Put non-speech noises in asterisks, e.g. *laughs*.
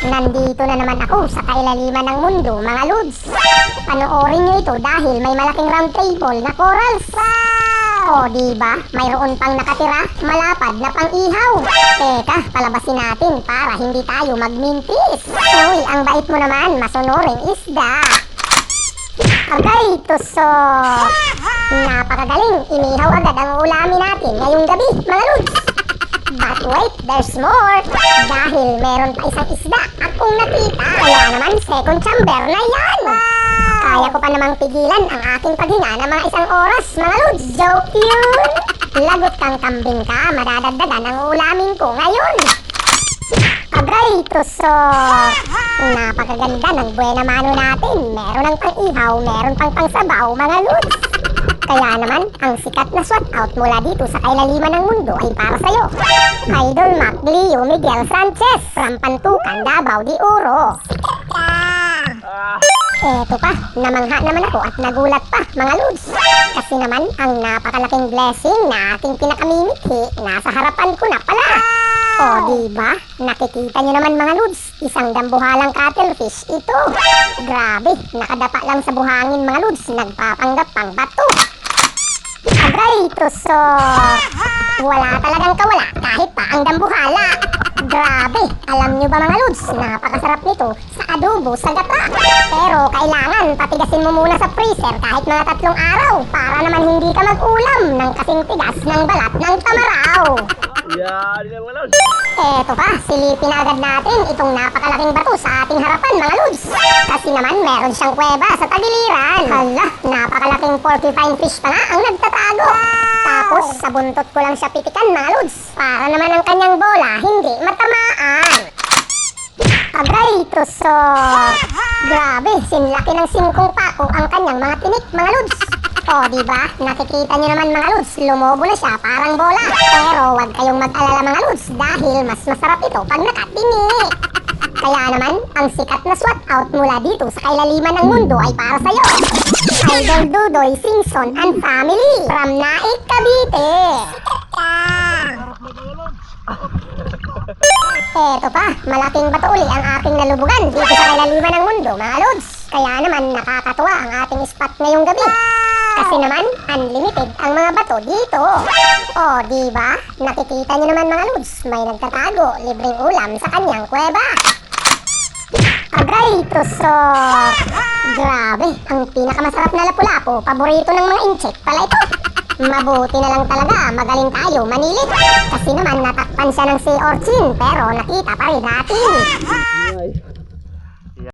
Nandito na naman ako sa kailaliman ng mundo, mga lods. Panoorin nyo ito dahil may malaking round table na corals. O, di ba? Mayroon pang nakatira, malapad na pang-ihaw. Teka, palabasin natin para hindi tayo magmintis. Uy, ang bait mo naman, masunuring isda. Agay, tusok! *laughs* Napakagaling, inihaw agad ang ulamin natin ngayong gabi, mga lods. Wait, there's more! Dahil meron pa isang isda akong nakita. Kaya naman, second chamber na yan! Kaya ko pa namang pigilan ang aking paghinga ng mga isang oras, mga lods. Joke yun! Lagot kang kambing ka, madadagdagan ang ulamin ko ngayon. Agay, tusok! Napakaganda ng buena mano natin. Meron ng pang-ihaw, meron pang pang-sabaw, mga lods. Kaya naman, ang sikat na SWAT out mula dito sa kailaliman ng mundo ay para sa'yo. Idol Mac Leo Miguel Sanchez from Pantukan, Davao de Oro. Eto pa, namangha naman ako at nagulat pa, mga lods. Kasi naman, ang napakalaking blessing na aking pinakamimithi, nasa harapan ko na pala. O, diba? Nakikita nyo naman mga lods, isang dambuhalang cuttlefish ito. Grabe, nakadapa lang sa buhangin mga lods, nagpapanggap pang bato. Tusok! Wala talagang kawala kahit pa ang dambuhala. Grabe, alam nyo ba mga lods, napakasarap nito sa adobo sa gata. Pero kailangan patigasin mo muna sa freezer kahit mga tatlong araw para naman hindi ka mag-ulam ng kasing tigas ng balat ng tamaraw. Yan, yan mga lods. Eto pa, silipin agad natin itong napakalaking bato sa ating harapan mga lods. Kasi naman meron siyang kuweba sa tagiliran. Hala, napakalaking porcupine fish pa nga ang nagtatago. Tapos sa buntot ko lang siya pitikan mga lods. Para naman ang kanyang bola hindi matamaan. Agay, tusok! Grabe, sinlaki ng singkong pako ang kanyang mga tinik, mga lods. O, di ba? Nakikita nyo naman mga lods, lumobo na siya parang bola. Pero wag kayong mag-alala mga lods dahil mas masarap ito pag nakatini. *laughs* Kaya naman, ang sikat na SWAT out mula dito sa kailaliman ng mundo ay para sa'yo. Idol Dudoy Singson and Family from Naik, Cavite. Eto pa, malaking bato uli ang aking nalubugan dito sa kailaliman ng mundo, mga lods. Kaya naman nakakatuwa ang ating spot ngayong gabi. Kasi naman, unlimited ang mga bato dito. O, di ba? Nakikita niyo naman mga lods, may nagtatago, libreng ulam sa kanyang kuweba. Agay, tusok! Grabe, ang pinakamasarap na lapu-lapu, paborito ng mga incheck pala ito. Mabuti na lang talaga, magaling tayo manilit. Kasi naman natakpan siya ng sea urchin, pero nakita pa rin natin.